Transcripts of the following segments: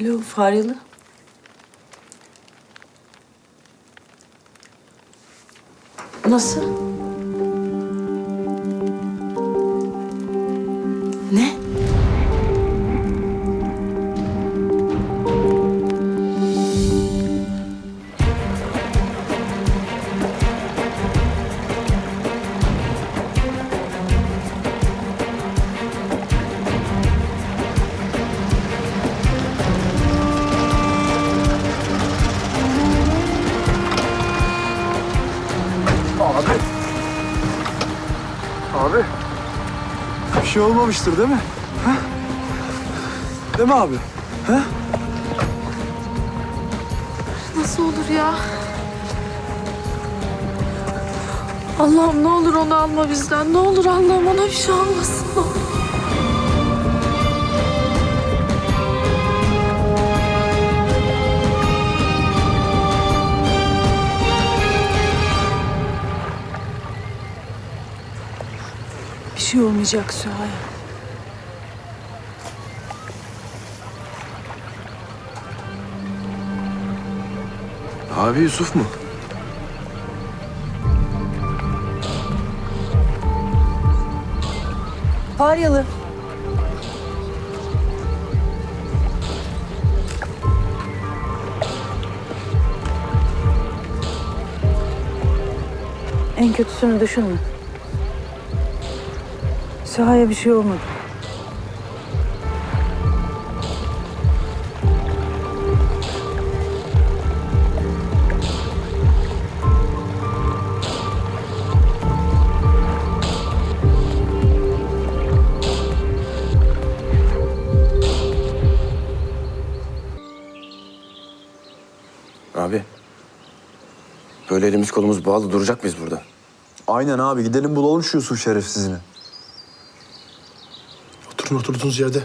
Alo Faryalı. Nasıl? Bir şey olmamıştır değil mi? Ha? Değil mi abi? Ha? Nasıl olur ya? Allah'ım ne olur onu alma bizden. Ne olur Allah'ım ona bir şey olmasın. ne olur. Şey olmayacak Süha'ya. Abi Yusuf mu? Faryalı. En kötüsünü düşünme. Süha'ya bir şey olmadı. Abi. Böyle elimiz kolumuz bağlı duracak mıyız burada? Aynen abi gidelim bulalım şu Yusuf şerefsizini. Oturun oturduğunuz yerde.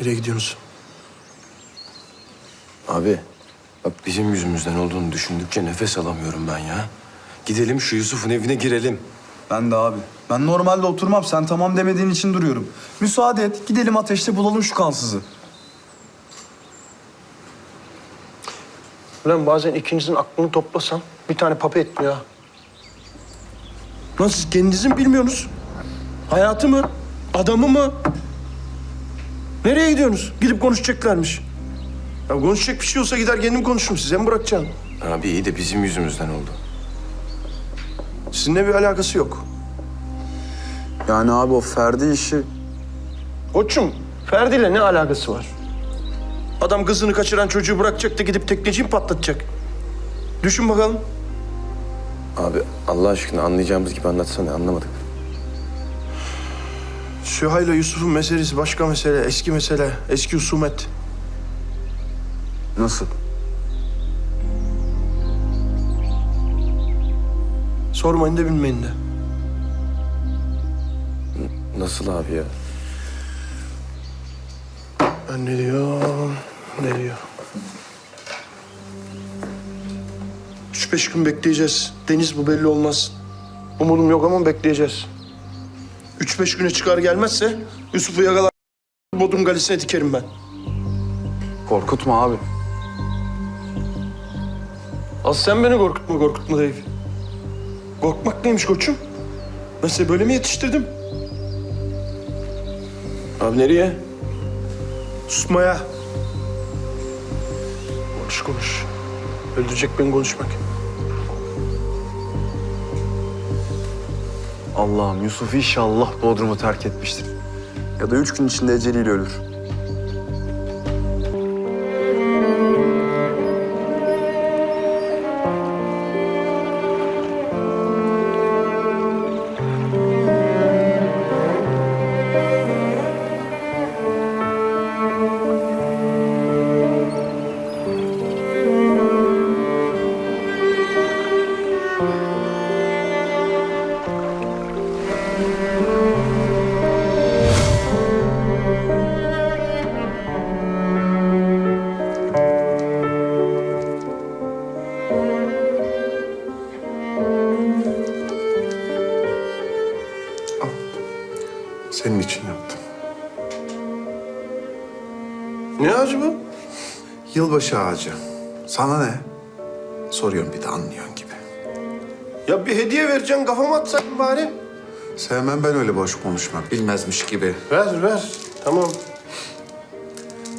Nereye gidiyorsunuz? Abi. Bak bizim yüzümüzden olduğunu düşündükçe nefes alamıyorum ben ya. Gidelim şu Yusuf'un evine girelim. Ben de abi. Ben normalde oturmam. Sen tamam demediğin için duruyorum. Müsaade et. Gidelim ateşte bulalım şu kansızı. Ulan bazen ikinizin aklını toplasam bir tane papa etmiyor ha. Lan siz kendinizi mi bilmiyorsunuz? Hayatı mı? Adamı mı? Nereye gidiyorsunuz? Gidip konuşacaklarmış. Ya konuşacak bir şey olsa gider kendim konuşurum. Size mi bırakacağım? Abi iyi de bizim yüzümüzden oldu. Sizinle bir alakası yok. Yani abi o Ferdi işi... Koçum, Ferdi'yle ne alakası var? Adam kızını kaçıran çocuğu bırakacak da gidip tekneciyi mi patlatacak? Düşün bakalım. Abi Allah aşkına anlayacağımız gibi anlatsana anlamadık. Sühayla Yusuf'un meselesi başka mesele, eski mesele, eski husumet. Nasıl? Sormayın da bilmeyin de. Nasıl abi ya? Ben ne diyorum, ne diyor? Üç beş gün bekleyeceğiz. Deniz bu belli olmaz. Umudum yok ama bekleyeceğiz. Üç beş güne çıkar gelmezse Yusuf'u yakalar Bodrum Galesi'ne dikerim ben. Korkutma abi. Az sen beni korkutma korkutma Dave. Korkmak neymiş koçum? Ben seni böyle mi yetiştirdim? Abi nereye? Susmaya. Konuş konuş. Öldürecek beni konuşmak. Allah'ım Yusuf inşallah Bodrum'u terk etmiştir. Ya da üç gün içinde eceliyle ölür. Senin için yaptım. Ne ağacı bu? Yılbaşı ağacı. Sana ne? Soruyorum bir de anlıyorsun gibi. Ya bir hediye vereceksin kafama atsaydın bari. Sevmem ben öyle boş konuşmak. Bilmezmiş gibi. Ver ver. Tamam.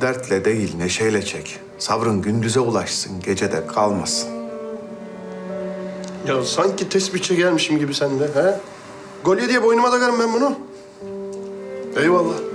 Dertle değil neşeyle çek. Sabrın gündüze ulaşsın, gecede kalmasın. Ya sanki tespih çekermişim gibi sende. He? Golye diye boynuma takarım ben bunu. Eyvallah.